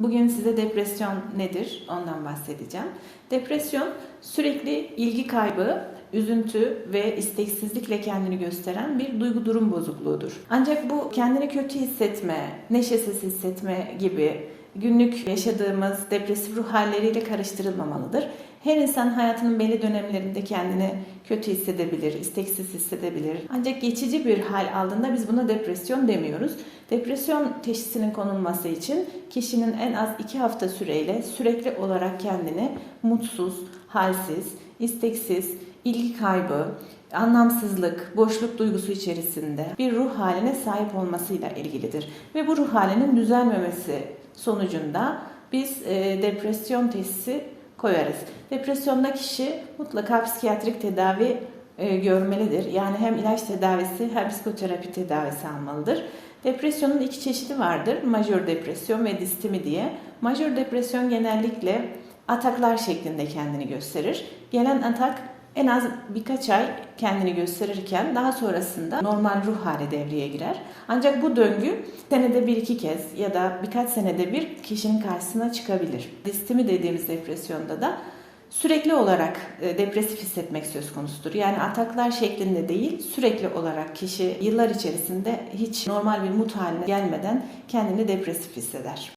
Bugün size depresyon nedir ondan bahsedeceğim. Depresyon sürekli ilgi kaybı, üzüntü ve isteksizlikle kendini gösteren bir duygu durum bozukluğudur. Ancak bu kendini kötü hissetme, neşesiz hissetme gibi günlük yaşadığımız depresif ruh halleriyle karıştırılmamalıdır. Her insan hayatının belli dönemlerinde kendini kötü hissedebilir, isteksiz hissedebilir. Ancak geçici bir hal aldığında biz buna depresyon demiyoruz. Depresyon teşhisinin konulması için kişinin en az iki hafta süreyle sürekli olarak kendini mutsuz, halsiz, isteksiz, ilgi kaybı, anlamsızlık, boşluk duygusu içerisinde bir ruh haline sahip olmasıyla ilgilidir. Ve bu ruh halinin düzelmemesi sonucunda biz e, depresyon teşhisi koyarız. Depresyonda kişi mutlaka psikiyatrik tedavi e, görmelidir. Yani hem ilaç tedavisi hem psikoterapi tedavisi almalıdır. Depresyonun iki çeşidi vardır. Majör depresyon ve distimi diye. Majör depresyon genellikle ataklar şeklinde kendini gösterir. Gelen atak en az birkaç ay kendini gösterirken daha sonrasında normal ruh hali devreye girer. Ancak bu döngü senede bir iki kez ya da birkaç senede bir kişinin karşısına çıkabilir. Distimi dediğimiz depresyonda da sürekli olarak e, depresif hissetmek söz konusudur. Yani ataklar şeklinde değil, sürekli olarak kişi yıllar içerisinde hiç normal bir mut haline gelmeden kendini depresif hisseder.